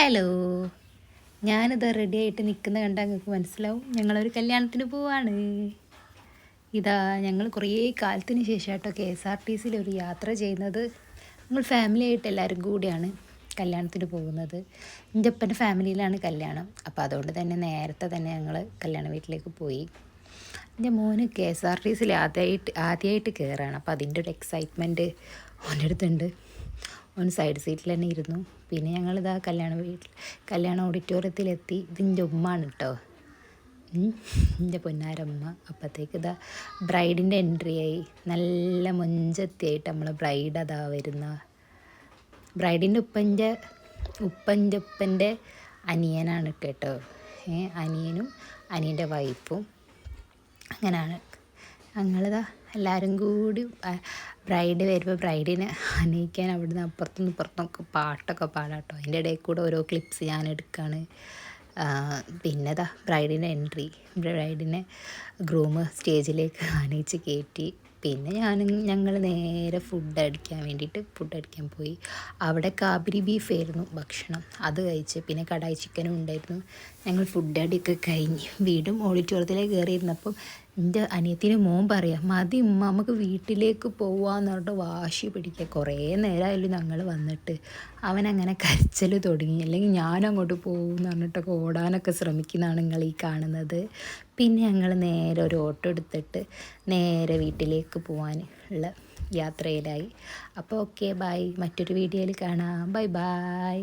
Hello ഞാനിത് ready ആയിട്ട് നിൽക്കുന്ന കണ്ടാൽ നിങ്ങൾക്ക് മനസ്സിലാവും. ഞങ്ങളൊരു കല്യാണത്തിന് പോവാണ്. ഇതാ ഞങ്ങൾ കുറേ കാലത്തിന് ശേഷം കേട്ടോ കെ എസ് ആർ ടി സിയിൽ ഒരു യാത്ര ചെയ്യുന്നത്. ഞങ്ങൾ ഫാമിലി ആയിട്ട് എല്ലാവരും കൂടിയാണ് കല്യാണത്തിന് പോകുന്നത്. എന്റെ അപ്പന്റെ ഫാമിലിയിലാണ് കല്യാണം. അപ്പോൾ അതുകൊണ്ട് തന്നെ നേരത്തെ തന്നെ ഞങ്ങൾ കല്യാണ വീട്ടിലേക്ക് പോയി. എന്റെ മോന് കെ എസ് ആർ ടി സിയിൽ ആദ്യമായിട്ട് ആദ്യമായിട്ട് കയറുകയാണ് അപ്പോൾ അതിന്റെ ഒരു എക്സൈറ്റ്മെന്റ് ഓന്റെ അടുത്തുണ്ട്. ഓൻ സൈഡ് സീറ്റിൽ തന്നെ ഇരുന്നു. പിന്നെ ഞങ്ങളിതാ കല്യാണ വീട്ടിൽ കല്യാണ ഓഡിറ്റോറിയത്തിലെത്തി ഇതിന്റെ ഉമ്മാണ് കേട്ടോ എന്റെ പൊന്നാരമ്മ. അപ്പോഴത്തേക്ക് ഇതാ ബ്രൈഡിന്റെ എൻട്രി ആയി. നല്ല മുഞ്ചത്തിയായിട്ട് നമ്മൾ ബ്രൈഡ് അതാ വരുന്ന. ബ്രൈഡിന്റെ ഉപ്പന്റെ ഉപ്പന്റെ ഉപ്പന്റെ അനിയനാണ് കേട്ടോ. അനിയനും അനിയന്റെ വൈഫും അങ്ങനെയാണ് ഞങ്ങളിതാ എല്ലാവരും കൂടി ബ്രൈഡ് വരുമ്പോൾ ബ്രൈഡിനെ അണിയിക്കാൻ അവിടുന്ന് അപ്പുറത്തുനിന്ന് ഇപ്പുറത്തുനിന്നൊക്കെ പാട്ടൊക്കെ പാടാട്ടോ. അതിന്റെ ഇടയിൽ കൂടെ ഓരോ ക്ലിപ്സ് ഞാൻ എടുക്കുകയാണ് പിന്നെ ദാ ബ്രൈഡിന്റെ എൻട്രി ബ്രൈഡിനെ ഗ്രൂം സ്റ്റേജിലേക്ക് അണിയിച്ച് കയറ്റി പിന്നെ ഞാൻ ഞങ്ങൾ നേരെ ഫുഡ് അടിക്കാൻ വേണ്ടിയിട്ട് ഫുഡ് അടിക്കാൻ പോയി. അവിടെ കാബരി ബീഫ് ആയിരുന്നു ഭക്ഷണം. അത് കഴിച്ച് പിന്നെ കടായി ചിക്കനും ഉണ്ടായിരുന്നു. ഞങ്ങൾ ഫുഡ് അടിയൊക്കെ കഴിഞ്ഞ് വീടും ഓഡിറ്റോറിയത്തിലേക്ക് കയറിയിരുന്നപ്പം എന്റെ അനിയത്തിന് മോൻ പറയാം മതി ഉമ്മ നമുക്ക് വീട്ടിലേക്ക് പോവാന്ന് പറഞ്ഞിട്ട് വാശി പിടിക്കുക കുറേ നേരമായാലും ഞങ്ങൾ വന്നിട്ട്. അവൻ അങ്ങനെ കരച്ചൽ തുടങ്ങി. അല്ലെങ്കിൽ ഞാൻ അങ്ങോട്ട് പോകും എന്ന് പറഞ്ഞിട്ടൊക്കെ ഓടാനൊക്കെ ശ്രമിക്കുന്നതാണ് നിങ്ങൾ ഈ കാണുന്നത്. പിന്നെ ഞങ്ങൾ നേരെ ഒരു ഓട്ടോ എടുത്തിട്ട് നേരെ വീട്ടിലേക്ക് പോകാൻ ഉള്ള യാത്രയിലായി. അപ്പോൾ ഓക്കെ ബൈ മറ്റൊരു വീഡിയോയിൽ കാണാം. Bye bye